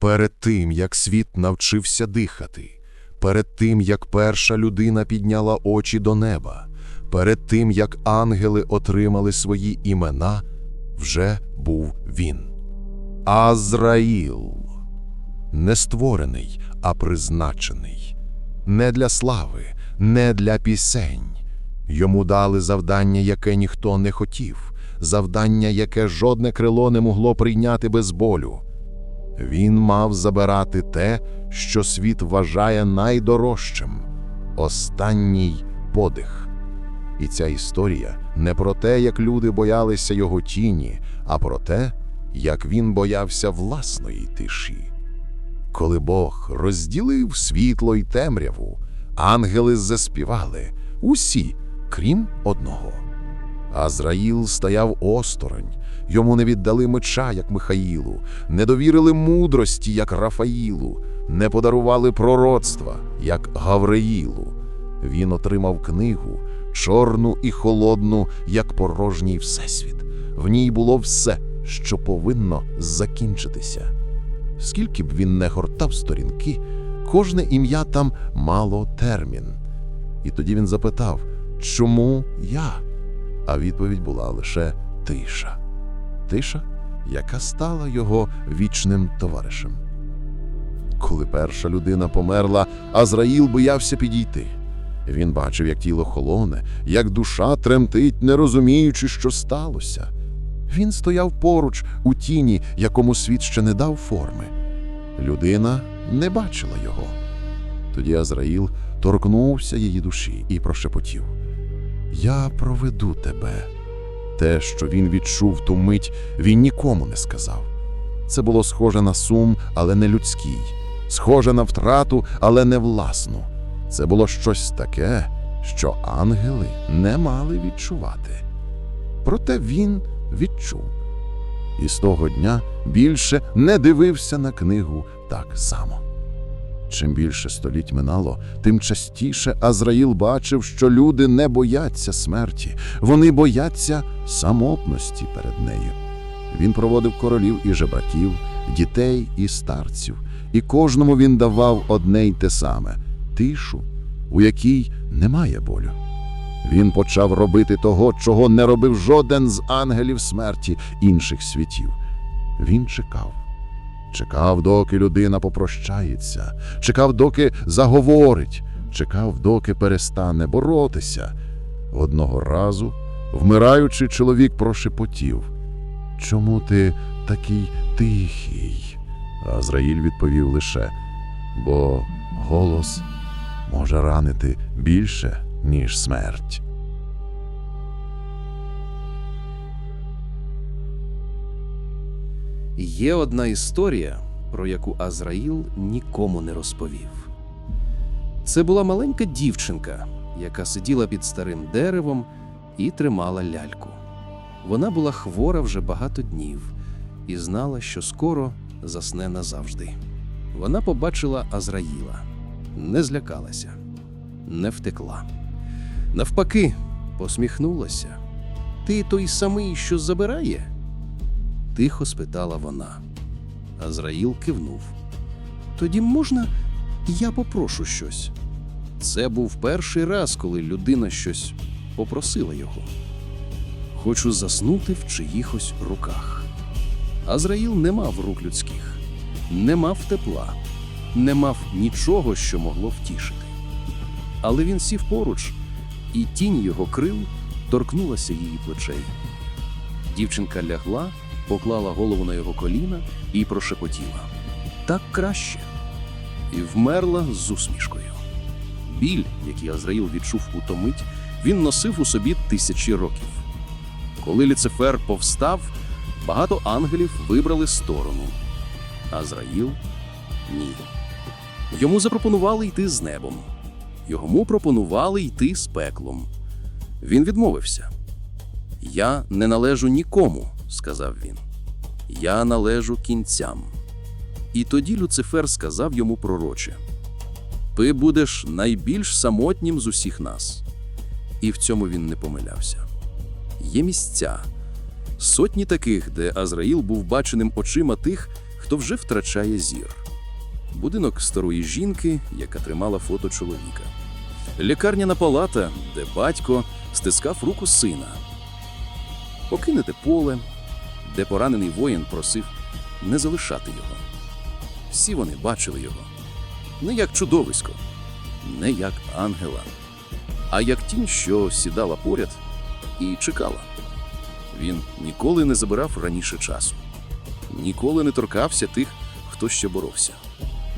Перед тим, як світ навчився дихати, перед тим, як перша людина підняла очі до неба, перед тим, як ангели отримали свої імена, вже був він. Азраїл. Не створений, а призначений. Не для слави, не для пісень. Йому дали завдання, яке ніхто не хотів, завдання, яке жодне крило не могло прийняти без болю. Він мав забирати те, що світ вважає найдорожчим останній подих. І ця історія не про те, як люди боялися його тіні, а про те, як він боявся власної тиші. Коли Бог розділив світло й темряву, ангели заспівали усі, крім одного. Азраїл стояв осторонь, йому не віддали меча, як Михаїлу, не довірили мудрості, як Рафаїлу, не подарували пророцтва, як Гавреїлу. Він отримав книгу, чорну і холодну, як порожній всесвіт. В ній було все, що повинно закінчитися. Скільки б він не гортав сторінки, кожне ім'я там мало термін. І тоді він запитав, чому я? А відповідь була лише тиша. Тиша, яка стала його вічним товаришем. Коли перша людина померла, Азраїл боявся підійти. Він бачив, як тіло холоне, як душа тремтить, не розуміючи, що сталося. Він стояв поруч у тіні, якому світ ще не дав форми. Людина не бачила його. Тоді Азраїл торкнувся її душі і прошепотів: Я проведу тебе. Те, що він відчув ту мить, він нікому не сказав. Це було схоже на сум, але не людський, схоже на втрату, але не власну. Це було щось таке, що ангели не мали відчувати. Проте він відчув. І з того дня більше не дивився на книгу так само. Чим більше століть минало, тим частіше Азраїл бачив, що люди не бояться смерті, вони бояться самотності перед нею. Він проводив королів і жебраків, дітей і старців, і кожному він давав одне й те саме тишу, у якій немає болю. Він почав робити того, чого не робив жоден з ангелів смерті інших світів. Він чекав. Чекав, доки людина попрощається, чекав, доки заговорить, чекав, доки перестане боротися. Одного разу, вмираючий чоловік прошепотів. Чому ти такий тихий? Азраїль відповів лише, бо голос може ранити більше, ніж смерть. Є одна історія, про яку Азраїл нікому не розповів. Це була маленька дівчинка, яка сиділа під старим деревом і тримала ляльку. Вона була хвора вже багато днів і знала, що скоро засне назавжди. Вона побачила Азраїла, не злякалася, не втекла. Навпаки, посміхнулася. Ти той самий, що забирає? Тихо спитала вона. Азраїл кивнув. Тоді можна, я попрошу щось. Це був перший раз, коли людина щось попросила його. Хочу заснути в чиїхось руках. Азраїл не мав рук людських, не мав тепла, не мав нічого, що могло втішити. Але він сів поруч, і тінь його крил торкнулася її плечей. Дівчинка лягла, поклала голову на його коліна і прошепотіла так краще. І вмерла з усмішкою. Біль, який Азраїл відчув у ту мить, він носив у собі тисячі років. Коли Люцифер повстав, багато ангелів вибрали сторону. Азраїл ні. Йому запропонували йти з небом. Йому пропонували йти з пеклом. Він відмовився. Я не належу нікому, сказав він. Я належу кінцям. І тоді Люцифер сказав йому пророче: Ти будеш найбільш самотнім з усіх нас. І в цьому він не помилявся. Є місця, сотні таких, де Азраїл був баченим очима тих, хто вже втрачає зір. Будинок старої жінки, яка тримала фото чоловіка. Лікарняна палата, де батько стискав руку сина. Покинете поле, де поранений воїн просив не залишати його. Всі вони бачили його не як чудовисько, не як ангела, а як тінь, що сідала поряд і чекала. Він ніколи не забирав раніше часу, ніколи не торкався тих, хто ще боровся.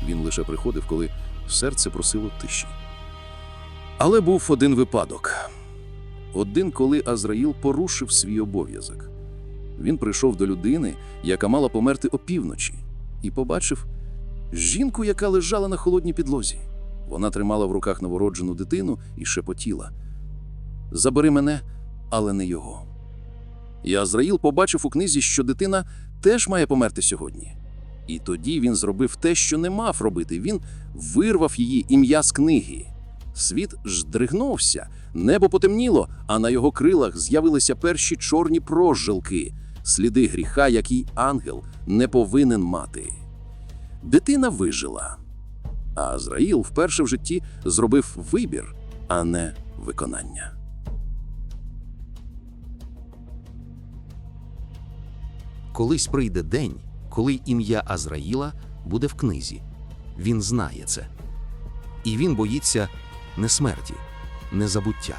Він лише приходив, коли серце просило тиші. Але був один випадок. Один, коли Азраїл порушив свій обов'язок. Він прийшов до людини, яка мала померти опівночі, і побачив жінку, яка лежала на холодній підлозі. Вона тримала в руках новороджену дитину і шепотіла: Забери мене, але не його. І Азраїл побачив у книзі, що дитина теж має померти сьогодні. І тоді він зробив те, що не мав робити. Він вирвав її ім'я з книги. Світ ждригнувся, небо потемніло, а на його крилах з'явилися перші чорні прожилки, сліди гріха, який ангел не повинен мати. Дитина вижила. А Азраїл вперше в житті зробив вибір, а не виконання. Колись прийде день, коли ім'я Азраїла буде в книзі. Він знає це. І він боїться не смерті, не забуття.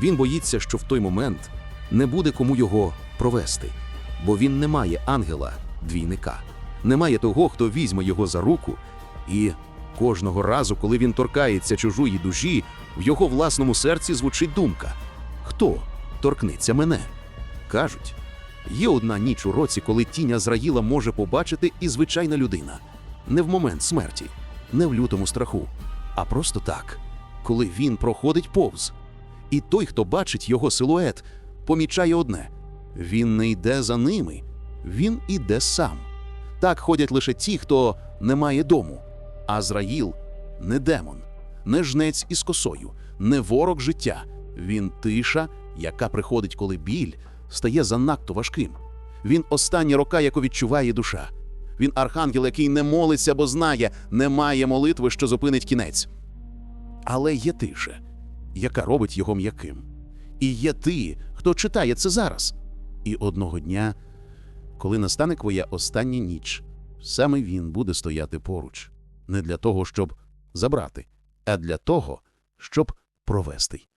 Він боїться, що в той момент не буде кому його провести, бо він не має ангела, двійника, немає того, хто візьме його за руку, і кожного разу, коли він торкається чужої душі, в його власному серці звучить думка: хто торкнеться мене? Кажуть, Є одна ніч у році, коли тінь Азраїла може побачити і звичайна людина. Не в момент смерті, не в лютому страху, а просто так, коли він проходить повз. І той, хто бачить його силует, помічає одне: він не йде за ними, він іде сам. Так ходять лише ті, хто не має дому. Азраїл не демон, не жнець із косою, не ворог життя. Він тиша, яка приходить, коли біль стає занадто важким. Він остання рока, яку відчуває душа. Він архангел, який не молиться, бо знає, немає молитви, що зупинить кінець. Але є тиша, яка робить його м'яким. І є ти, хто читає це зараз. І одного дня, коли настане твоя остання ніч, саме він буде стояти поруч, не для того, щоб забрати, а для того, щоб провести.